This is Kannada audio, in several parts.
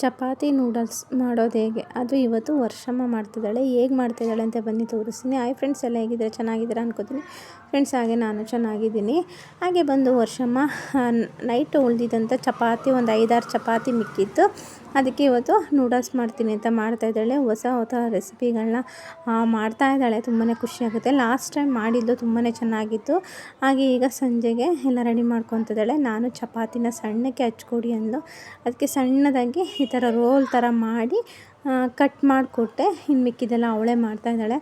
ಚಪಾತಿ ನೂಡಲ್ಸ್ ಮಾಡೋದು ಹೇಗೆ? ಅದು ಇವತ್ತು ವರ್ಷಮ್ಮ ಮಾಡ್ತಿದ್ದಾಳೆ. ಹೇಗೆ ಮಾಡ್ತಿದ್ದಾಳೆ ಅಂತ ಬನ್ನಿ ತೋರಿಸ್ತೀನಿ. ಹಾಯ್ ಫ್ರೆಂಡ್ಸ್ ಎಲ್ಲ ಹೇಗಿದ್ದಾರೆ? ಚೆನ್ನಾಗಿದ್ದೀರಾ ಅನ್ಕೋತೀನಿ. ಫ್ರೆಂಡ್ಸ್, ಹಾಗೆ ನಾನು ಚೆನ್ನಾಗಿದ್ದೀನಿ. ಹಾಗೆ ಬಂದು ವರ್ಷಮ್ಮ ನೈಟ್ ಉಳಿದಿದ್ದಂಥ ಚಪಾತಿ, ಒಂದು ಐದಾರು ಚಪಾತಿ ಮಿಕ್ಕಿತ್ತು. ಅದಕ್ಕೆ ಇವತ್ತು ನೂಡಲ್ಸ್ ಮಾಡ್ತೀನಿ ಅಂತ ಮಾಡ್ತಾಯಿದ್ದಾಳೆ ಹೊಸ ಹೊಸ ರೆಸಿಪಿಗಳನ್ನ ಮಾಡ್ತಾ ಇದ್ದಾಳೆ. ತುಂಬಾ ಖುಷಿಯಾಗುತ್ತೆ ಲಾಸ್ಟ್ ಟೈಮ್ ಮಾಡಿದ್ದು ತುಂಬಾ ಚೆನ್ನಾಗಿತ್ತು. ಹಾಗೆ ಈಗ ಸಂಜೆಗೆ ಎಲ್ಲ ರೆಡಿ ಮಾಡ್ಕೊತಿದ್ದಾಳೆ ನಾನು ಚಪಾತಿನ ಸಣ್ಣಕ್ಕೆ ಹಚ್ಕೊಡಿ ಅಂದು ಅದಕ್ಕೆ ಸಣ್ಣದಾಗಿ ಈ ಥರ ರೋಲ್ ಥರ ಮಾಡಿ ಕಟ್ ಮಾಡಿಕೊಟ್ಟೆ. ಇನ್ನು ಮಿಕ್ಕಿದ್ದೆಲ್ಲ ಅವಳೇ ಮಾಡ್ತಾಯಿದ್ದಾಳೆ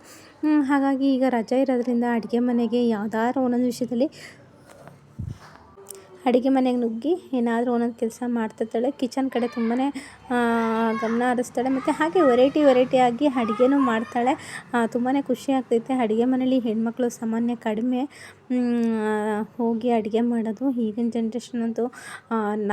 ಹಾಗಾಗಿ ಈಗ ರಜೆ ಇರೋದ್ರಿಂದ ಅಡುಗೆ ಮನೆಗೆ ಯಾವ್ದಾದ್ರು ಒಂದೊಂದು ವಿಷಯದಲ್ಲಿ ಅಡುಗೆ ಮನೆಗೆ ನುಗ್ಗಿ ಏನಾದರೂ ಒಂದೊಂದು ಕೆಲಸ ಮಾಡ್ತಿರ್ತಾಳೆ. ಕಿಚನ್ ಕಡೆ ತುಂಬಾ ಗಮನ ಹರಿಸ್ತಾಳೆ. ಮತ್ತು ಹಾಗೆ ವೆರೈಟಿ ಆಗಿ ಅಡುಗೆನೂ ಮಾಡ್ತಾಳೆ. ತುಂಬಾ ಖುಷಿ ಆಗ್ತೈತೆ. ಅಡುಗೆ ಮನೇಲಿ ಹೆಣ್ಮಕ್ಳು ಸಾಮಾನ್ಯ ಕಡಿಮೆ ಹೋಗಿ ಅಡುಗೆ ಮಾಡೋದು ಈಗಿನ ಜನ್ರೇಷನ್ ಅಂತೂ.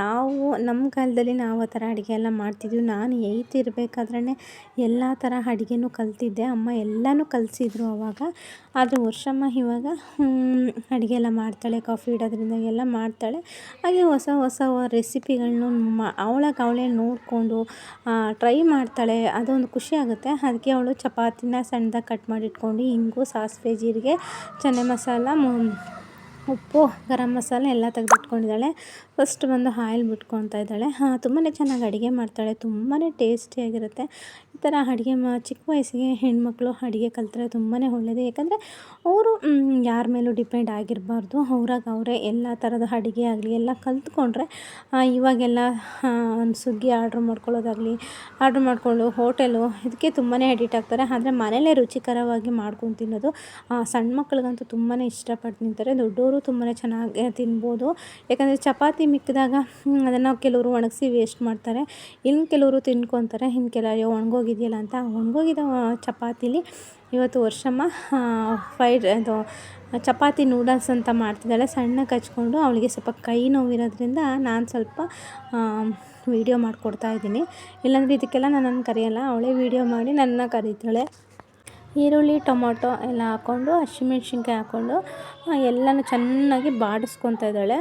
ನಾವು ನಮ್ಮ ಕಾಲದಲ್ಲಿ ನಾವು ಆ ಥರ ಅಡುಗೆ ಎಲ್ಲ ಮಾಡ್ತಿದ್ವಿ. ನಾನು ಏಯ್ತ್ ಇರಬೇಕಾದ್ರೇ ಎಲ್ಲ ಥರ ಅಡುಗೆನೂ ಕಲ್ತಿದ್ದೆ. ಅಮ್ಮ ಎಲ್ಲನೂ ಕಲಿಸಿದ್ರು ಅವಾಗ. ಆದರೆ ವರ್ಷಮ್ಮ ಇವಾಗ ಅಡುಗೆ ಎಲ್ಲ ಮಾಡ್ತಾಳೆ. ಕಾಫಿ ಇಡೋದ್ರಿಂದ ಎಲ್ಲ ಮಾಡ್ತಾಳೆ. ಹಾಗೆ ಹೊಸ ಹೊಸ ರೆಸಿಪಿಗಳನ್ನು ಮ ಅವಳಾಗ ಅವಳೇ ನೋಡಿಕೊಂಡು ಟ್ರೈ ಮಾಡ್ತಾಳೆ. ಅದೊಂದು ಖುಷಿ ಆಗುತ್ತೆ. ಅದಕ್ಕೆ ಅವಳು ಚಪಾತಿನ ಸಣ್ಣದಾಗಿ ಕಟ್ ಮಾಡಿಟ್ಕೊಂಡು, ಇಂಗು, ಸಾಸಿವೆ, ಜೀರಿಗೆ, ಚನೆ ಮಸಾಲ ಉಪ್ಪು, ಗರಂ ಮಸಾಲೆ ಎಲ್ಲ ತೆಗೆದಿಟ್ಕೊಂಡಿದ್ದಾಳೆ. ಫಸ್ಟ್ ಬಂದು ಆಯಿಲ್ ಬಿಟ್ಕೊತಾ ಇದ್ದಾಳೆ. ಹಾಂ ತುಂಬಾ ಚೆನ್ನಾಗಿ ಅಡುಗೆ ಮಾಡ್ತಾಳೆ. ತುಂಬಾ ಟೇಸ್ಟಿಯಾಗಿರುತ್ತೆ ಈ ಥರ ಅಡುಗೆ ಮಾ, ಚಿಕ್ಕ ವಯಸ್ಸಿಗೆ ಹೆಣ್ಮಕ್ಳು ಅಡುಗೆ ಕಲಿತ್ರೆ ತುಂಬಾ ಒಳ್ಳೆಯದು ಯಾಕಂದರೆ ಅವರು ಯಾರ ಮೇಲೂ ಡಿಪೆಂಡ್ ಆಗಿರಬಾರ್ದು. ಅವ್ರಾಗ ಅವರೇ ಎಲ್ಲ ಥರದ ಅಡುಗೆ ಆಗಲಿ, ಎಲ್ಲ ಕಲ್ತ್ಕೊಂಡ್ರೆ ಇವಾಗೆಲ್ಲ ಸ್ವಿಗ್ಗಿ ಆರ್ಡ್ರ್ ಮಾಡ್ಕೊಳ್ಳೋದಾಗಲಿ ಆರ್ಡ್ರ್ ಮಾಡಿಕೊಂಡು ಹೋಟೆಲು, ಇದಕ್ಕೆ ತುಂಬಾ ಅಡಿಟ್ ಆಗ್ತಾರೆ. ಆದರೆ ಮನೇಲೇ ರುಚಿಕರವಾಗಿ ಮಾಡ್ಕೊಂಡು ತಿನ್ನೋದು ಸಣ್ಣ ಮಕ್ಳಿಗಂತೂ ತುಂಬಾ ಇಷ್ಟಪಟ್ಟು ತಿಂತಾರೆ ದೊಡ್ಡವರು ತುಂಬಾ ಚೆನ್ನಾಗಿ ತಿನ್ಬೋದು. ಯಾಕಂದರೆ ಚಪಾತಿ ಮಿಕ್ಕಿದಾಗ ಅದನ್ನು ಕೆಲವರು ಒಣಗಿಸಿ ವೇಸ್ಟ್ ಮಾಡ್ತಾರೆ. ಇನ್ನು ಕೆಲವರು ತಿನ್ಕೊತಾರೆ. ಇನ್ನು ಕೆಲವು ಒಣಗೋಗಿದೆಯಲ್ಲ ಅಂತ. ಒಣಗೋಗಿದ ಚಪಾತಿಲಿ ಇವತ್ತು ವರ್ಷಮ್ಮ ಫ್ರೈಡ್ ಅದು ಚಪಾತಿ ನೂಡಲ್ಸ್ ಅಂತ ಮಾಡ್ತಿದ್ದಾಳೆ. ಸಣ್ಣ ಹಚ್ಕೊಂಡು ಅವಳಿಗೆ ಸ್ವಲ್ಪ ಕೈ ನೋವಿರೋದ್ರಿಂದ ನಾನು ಸ್ವಲ್ಪ ವೀಡಿಯೋ ಮಾಡಿಕೊಡ್ತಾ ಇದ್ದೀನಿ. ಇಲ್ಲಾಂದರೆ ಇದಕ್ಕೆಲ್ಲ ನಾನು ಕರೆಯೋಲ್ಲ. ಅವಳೇ ವೀಡಿಯೋ ಮಾಡಿ ನನ್ನ ಕರೀತಾಳೆ. ಈರುಳ್ಳಿ, ಟೊಮೊಟೊ ಎಲ್ಲ ಹಾಕ್ಕೊಂಡು, ಹಸಿಮೆಣ್ಸಿನ್ಕಾಯಿ ಹಾಕ್ಕೊಂಡು ಎಲ್ಲನೂ ಚೆನ್ನಾಗಿ ಬಾಡಿಸ್ಕೊತಾ ಇದ್ದಾಳೆ.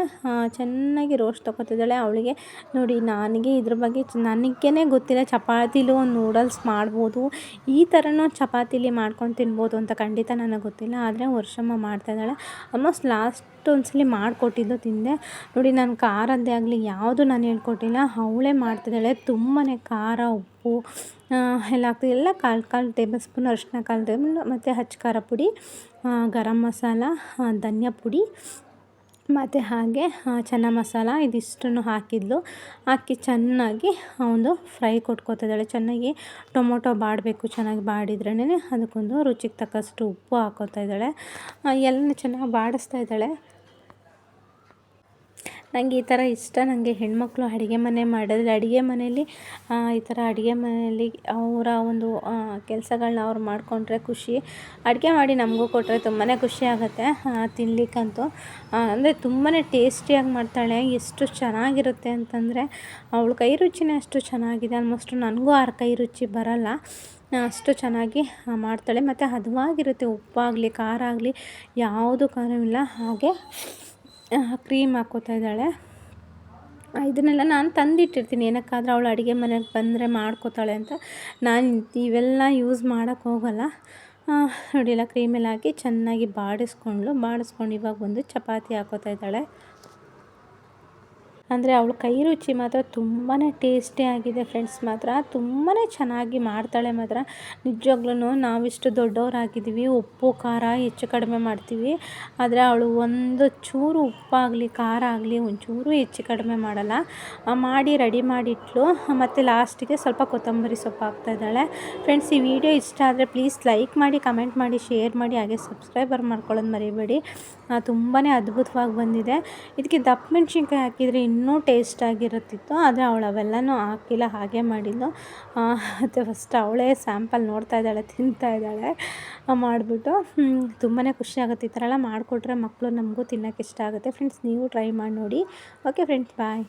ಚೆನ್ನಾಗಿ ರೋಸ್ಟ್ ತೊಗೊತಿದ್ದಾಳೆ ಅವಳಿಗೆ ನೋಡಿ, ನನಗೆ ಇದ್ರ ಬಗ್ಗೆ ನನಗೇ ಗೊತ್ತಿಲ್ಲ. ಚಪಾತಿಲೂ ನೂಡಲ್ಸ್ ಮಾಡ್ಬೋದು. ಈ ಥರನೂ ಚಪಾತಿಲಿ ಮಾಡ್ಕೊಂಡು ತಿನ್ಬೋದು ಅಂತ ಖಂಡಿತ ನನಗೆ ಗೊತ್ತಿಲ್ಲ. ಆದರೆ ವರ್ಷಮ್ಮ ಮಾಡ್ತಾಯಿದ್ದಾಳೆ ಆಲ್ಮೋಸ್ಟ್ ಲಾಸ್ಟ್ ಒಂದ್ಸಲಿ ಮಾಡಿಕೊಟ್ಟಿದ್ದು ತಿಂದೆ. ನೋಡಿ, ನಾನು ಖಾರದ್ದೇ ಆಗಲಿ, ಯಾವುದು ನಾನು ಹೇಳ್ಕೊಟ್ಟಿಲ್ಲ. ಅವಳೇ ಮಾಡ್ತಿದ್ದಾಳೆ. ತುಂಬಾ ಖಾರ, ಉಪ್ಪು ಎಲ್ಲ ಹಾಕ್ತಿದ್ದೆ ಎಲ್ಲ ಕಾಲು ಕಾಲು ಟೇಬಲ್ ಸ್ಪೂನ್ ಅರಿಶಿನ ಕಾಲು ಟೇಬಲ್, ಮತ್ತು ಖಾರ ಪುಡಿ ಗರಂ ಮಸಾಲ ಧನಿಯಾ ಪುಡಿ ಮತ್ತು ಹಾಗೆ ಚೆನ್ನ ಮಸಾಲ ಇದಿಷ್ಟನ್ನು ಹಾಕಿದ್ಲು. ಹಾಕಿ ಚೆನ್ನಾಗಿ ಒಂದು ಫ್ರೈ ಕೊಟ್ಕೊತಿದ್ದಾಳೆ. ಚೆನ್ನಾಗಿ ಟೊಮೊಟೊ ಬಾಡಬೇಕು, ಚೆನ್ನಾಗಿ ಬಾಡಿದ್ರೇ ಅದಕ್ಕೊಂದು ರುಚಿಗೆ ತಕ್ಕಷ್ಟು ಉಪ್ಪು ಹಾಕೋತಾ ಇದ್ದಾಳೆ ಎಲ್ಲ ಚೆನ್ನಾಗಿ ಬಾಡಿಸ್ತಾ ಇದ್ದಾಳೆ. ನನಗೆ ಈ ಥರ ಇಷ್ಟ. ನನಗೆ ಹೆಣ್ಮಕ್ಳು ಅಡುಗೆ ಮನೆ ಮಾಡಿದ್ರೆ ಅಡುಗೆ ಮನೆಯಲ್ಲಿ ಈ ಥರ ಅಡುಗೆ ಮನೆಯಲ್ಲಿ ಅವರ ಒಂದು ಕೆಲಸಗಳ್ನ ಅವ್ರು ಮಾಡಿಕೊಂಡ್ರೆ ಖುಷಿ. ಅಡುಗೆ ಮಾಡಿ ನಮಗೂ ಕೊಟ್ಟರೆ ತುಂಬಾ ಖುಷಿ ಆಗುತ್ತೆ ತಿನ್ನಲಿಕ್ಕಂತೂ ಅಂದರೆ ತುಂಬಾ ಟೇಸ್ಟಿಯಾಗಿ ಮಾಡ್ತಾಳೆ. ಎಷ್ಟು ಚೆನ್ನಾಗಿರುತ್ತೆ ಅಂತಂದರೆ ಅವಳು ಕೈ ರುಚಿನೇ ಅಷ್ಟು ಚೆನ್ನಾಗಿದೆ. ಆಲ್ಮೋಸ್ಟ್ ನನಗೂ ಆರು ಕೈ ರುಚಿ ಬರೋಲ್ಲ. ಅಷ್ಟು ಚೆನ್ನಾಗಿ ಮಾಡ್ತಾಳೆ. ಮತ್ತು ಹದವಾಗಿರುತ್ತೆ ಉಪ್ಪಾಗಲಿ, ಖಾರ ಆಗಲಿ, ಯಾವುದು ಖಾರವಿಲ್ಲ. ಹಾಗೆ ಕ್ರೀಮ್ ಹಾಕ್ಕೋತಾ ಇದ್ದಾಳೆ. ಇದನ್ನೆಲ್ಲ ನಾನು ತಂದಿಟ್ಟಿರ್ತೀನಿ. ಏನಕ್ಕಾದ್ರೆ ಅವಳು ಅಡುಗೆ ಮನೆಗೆ ಬಂದರೆ ಮಾಡ್ಕೋತಾಳೆ ಅಂತ. ನಾನು ಇವೆಲ್ಲ ಯೂಸ್ ಮಾಡೋಕ್ಕೆ ಹೋಗಲ್ಲ. ನೋಡಿಲ್ಲ ಕ್ರೀಮೆಲ್ಲ ಹಾಕಿ ಚೆನ್ನಾಗಿ ಬಾಡಿಸ್ಕೊಂಡ್ಳು. ಬಾಡಿಸ್ಕೊಂಡು ಇವಾಗ ಬಂದು ಚಪಾತಿ ಹಾಕೋತಾ ಇದ್ದಾಳೆ. ಅಂದರೆ ಅವಳ ಕೈ ರುಚಿ ಮಾತ್ರ ತುಂಬಾ ಟೇಸ್ಟಿಯಾಗಿದೆ ಫ್ರೆಂಡ್ಸ್ ಮಾತ್ರ. ತುಂಬಾ ಚೆನ್ನಾಗಿ ಮಾಡ್ತಾಳೆ ಮಾತ್ರ. ನಿಜವಾಗ್ಲೂ ನಾವಿಷ್ಟು ದೊಡ್ಡವರಾಗಿದ್ದೀವಿ, ಉಪ್ಪು, ಖಾರ ಹೆಚ್ಚು ಕಡಿಮೆ ಮಾಡ್ತೀವಿ. ಆದರೆ ಅವಳು ಒಂದು ಚೂರು ಉಪ್ಪಾಗಲಿ, ಖಾರ ಆಗಲಿ ಒಂಚೂರು ಹೆಚ್ಚು ಕಡಿಮೆ ಮಾಡಲ್ಲ. ಮಾಡಿ ರೆಡಿ ಮಾಡಿಟ್ಲು. ಮತ್ತು ಲಾಸ್ಟಿಗೆ ಸ್ವಲ್ಪ ಕೊತ್ತಂಬರಿ ಸೊಪ್ಪು ಹಾಕ್ತಾಯಿದ್ದಾಳೆ ಫ್ರೆಂಡ್ಸ್, ಈ ವಿಡಿಯೋ ಇಷ್ಟ ಆದರೆ ಪ್ಲೀಸ್ ಲೈಕ್ ಮಾಡಿ, ಕಮೆಂಟ್ ಮಾಡಿ, ಶೇರ್ ಮಾಡಿ, ಹಾಗೆ ಸಬ್ಸ್ಕ್ರೈಬರ್ ಮಾಡ್ಕೊಳ್ಳೋದು ಮರಿಬೇಡಿ. ತುಂಬಾ ಅದ್ಭುತವಾಗಿ ಬಂದಿದೆ. ಇದಕ್ಕೆ ದಪ್ಪ ಮೆಣಸಿನ್ಕಾಯಿ ಹಾಕಿದರೆ ಇನ್ನೂ ಟೇಸ್ಟಾಗಿರುತ್ತಿತ್ತು, ಆದರೆ ಅವಳು ಅವೆಲ್ಲನೂ ಹಾಕಿಲ್ಲ, ಹಾಗೆ ಮಾಡಿದ್ದು ಮತ್ತು ಫಸ್ಟ್ ಅವಳೇ ಸ್ಯಾಂಪಲ್ ನೋಡ್ತಾ ಇದ್ದಾಳೆ, ತಿಂತಾ ಇದ್ದಾಳೆ ಮಾಡಿಬಿಟ್ಟು ತುಂಬಾ ಖುಷಿ ಆಗುತ್ತೆ ಈ ಥರ ಎಲ್ಲ ಮಾಡಿಕೊಟ್ರೆ ಮಕ್ಕಳು ನಮಗೂ ತಿನ್ನೋಕ್ಕೆ ಇಷ್ಟ ಆಗುತ್ತೆ. ಫ್ರೆಂಡ್ಸ್ ನೀವು ಟ್ರೈ ಮಾಡಿ ನೋಡಿ. Okay friends bye